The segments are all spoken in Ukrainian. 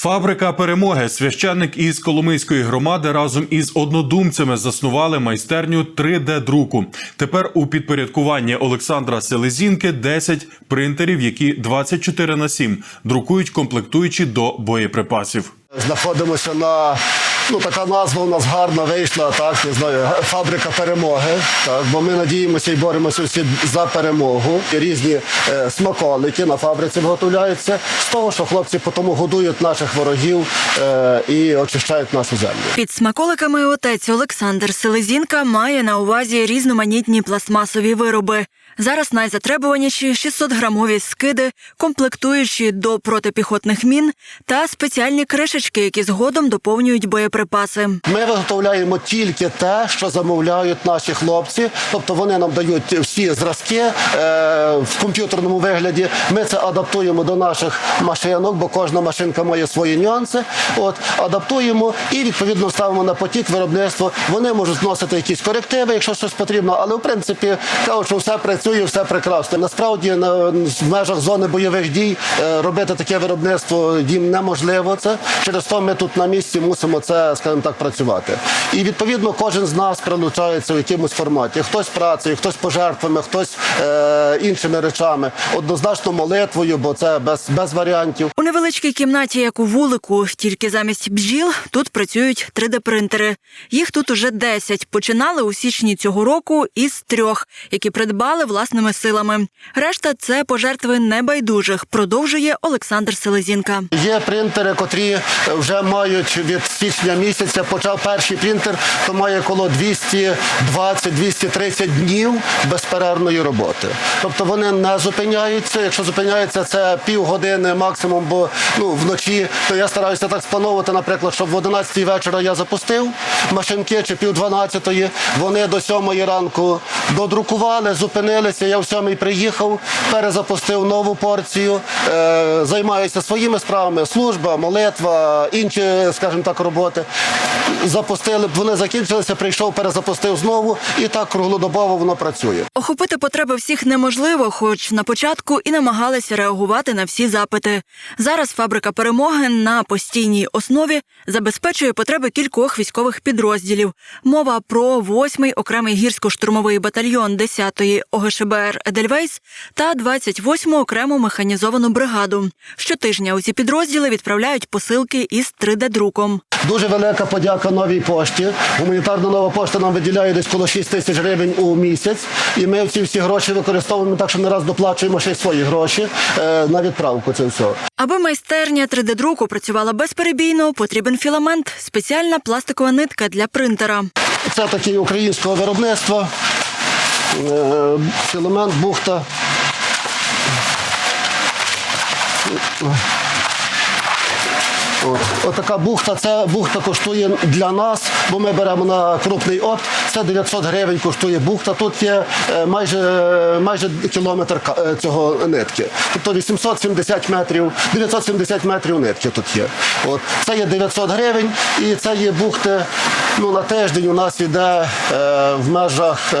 Фабрика перемоги. Священник із Коломийської громади разом із однодумцями заснували майстерню 3D-друку. Тепер у підпорядкуванні Олександра Селезінки 10 принтерів, які 24 на 7 друкують комплектуючі до боєприпасів. Знаходимося на ну така назва у нас гарна вийшла, так не знаю, фабрика перемоги. Так, бо ми надіємося і боремося всі за перемогу. Різні е, смаколики на фабриці виготовляються з того, що хлопці потім годують наших ворогів е, і очищають нашу землю. Під смаколиками отець Олександр Селезінка має на увазі різноманітні пластмасові вироби. Зараз найзатребуваніші 600-грамові скиди, комплектуючі до протипіхотних мін та спеціальні кришечки, які згодом доповнюють боєприпаси. Ми виготовляємо тільки те, що замовляють наші хлопці. Тобто вони нам дають всі зразки е, в комп'ютерному вигляді. Ми це адаптуємо до наших машинок, бо кожна машинка має свої нюанси. От адаптуємо і відповідно ставимо на потік виробництво. Вони можуть зносити якісь корективи, якщо щось потрібно, але в принципі кажуть, що все працює, все прекрасно. Насправді на в межах зони бойових дій е, робити таке виробництво їм неможливо. Це через то ми тут на місці мусимо це, скажімо так, працювати. І відповідно кожен з нас прилучається в якомусь форматі. Хтось працею, хтось пожертвами, хтось е, іншими речами, однозначно молитвою, бо це без, без варіантів. У невеличкій кімнаті, як у вулику, тільки замість бджіл тут працюють 3D-принтери. Їх тут уже 10. Починали у січні цього року із трьох, які придбали власними силами. Решта це пожертви небайдужих, продовжує Олександр Селезінка. Є принтери, котрі вже мають від січня місяця. Почав перший принтер, то має коло 220-230 днів безперервної роботи. Тобто вони не зупиняються. Якщо зупиняються, це півгодини максимум, бо ну вночі то я стараюся так сплановувати, наприклад, щоб в 11 вечора я запустив машинки чи пів 12 Вони до 7 ранку додрукували, зупинилися. Я в 7 приїхав, перезапустив нову порцію, е, займаюся своїми справами, служба, молитва, інші, скажімо так, роботи. Запустили, вони закінчилися, прийшов, перезапустив знову, і так круглодобово воно працює. Охопити потреби всіх неможливо, хоч на початку і намагалися реагувати на всі запити. Зараз фабрика перемоги на постійній основі забезпечує потреби кількох військових підрозділів. Мова про 8-й окремий гірсько-штурмовий батальйон 10-ї ОГШБР Едельвейс та 28-му окрему механізовану бригаду. Щотижня у ці підрозділи відправляють посилки із 3D-друком. Дуже велика подяка новій пошті. Гуманітарна нова пошта нам виділяє десь коло 6 тисяч гривень у місяць, і ми ці всі гроші використовуємо так, що не раз доплачуємо ще й свої гроші е, на відправку. Це все. Аби майстерня 3D-друку працювала безперебійно, потрібен філамент, спеціальна пластикова нитка для принтера. Це такий українського виробництва. Е, Філамент, бухта. От, отака бухта, це бухта коштує для нас, бо ми беремо на крупний опт. Це 900 гривень коштує бухта. Тут є е, майже, майже кілометр е, цього нитки. Тобто 870 метрів, 970 метрів нитки тут є. От. Це є 900 гривень і це є бухти. Ну, на тиждень у нас йде е, в межах е,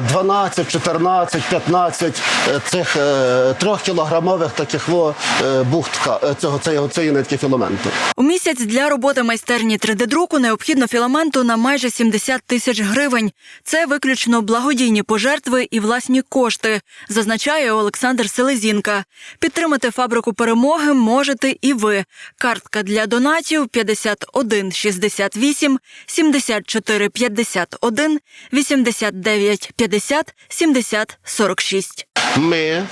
12, 14, 15 е, цих е, трьохкілограмових таких во, е, бухт ка- е, цього, цієї, цієї нитки філаменту. У місяць для роботи майстерні 3D-друку необхідно філаменту на майже 70 тисяч гривень. Це виключно благодійні пожертви і власні кошти, зазначає Олександр Селезінка. Підтримати фабрику перемоги можете і ви. Картка для донатів 51 68 74 51 89 50 70 46. Ми, е,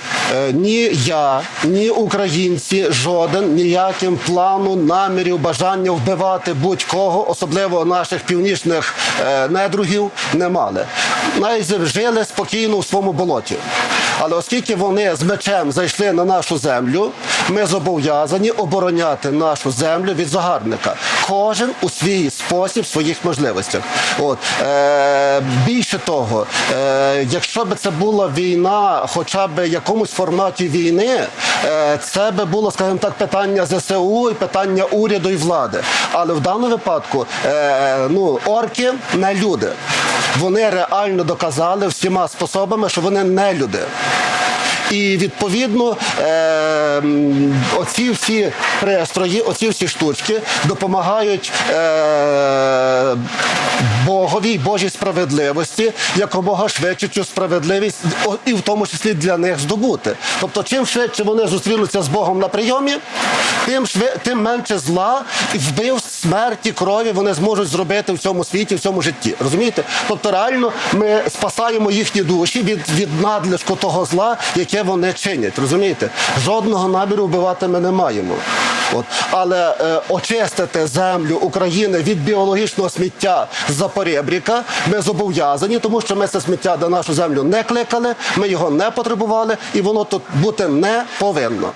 ні я, ні українці, жоден ніяким плану, намірів, бажання вбивати будь-кого, особливо наших північних е, недругів, не мали. Навіть жили спокійно у своєму болоті. Але оскільки вони з мечем зайшли на нашу землю, ми зобов'язані обороняти нашу землю від загарбника. Кожен у свій спосіб, своїх можливостях. От е, більше того, е, якщо б це була війна, хоча б якомусь форматі війни, е, це би було, скажімо так, питання ЗСУ і питання уряду і влади. Але в даному випадку е, ну, орки не люди. Вони реально доказали всіма способами, що вони не люди. І відповідно е, оці всі пристрої, оці всі штучки допомагають е, Боговій Божій справедливості якомога швидше цю справедливість, і в тому числі для них здобути. Тобто, чим швидше вони зустрінуться з Богом на прийомі, тим шви, тим менше зла і вбив смерті, крові вони зможуть зробити в цьому світі, в цьому житті. Розумієте? Тобто, реально ми спасаємо їхні душі від, від надлишку того зла, яке вони чинять. Розумієте? Жодного наміру вбивати ми не маємо. От. Але е, очистити землю України від біологічного сміття з Запорєбріка ми зобов'язані, тому що ми це сміття на нашу землю не кликали, ми його не потребували, і воно тут бути не повинно.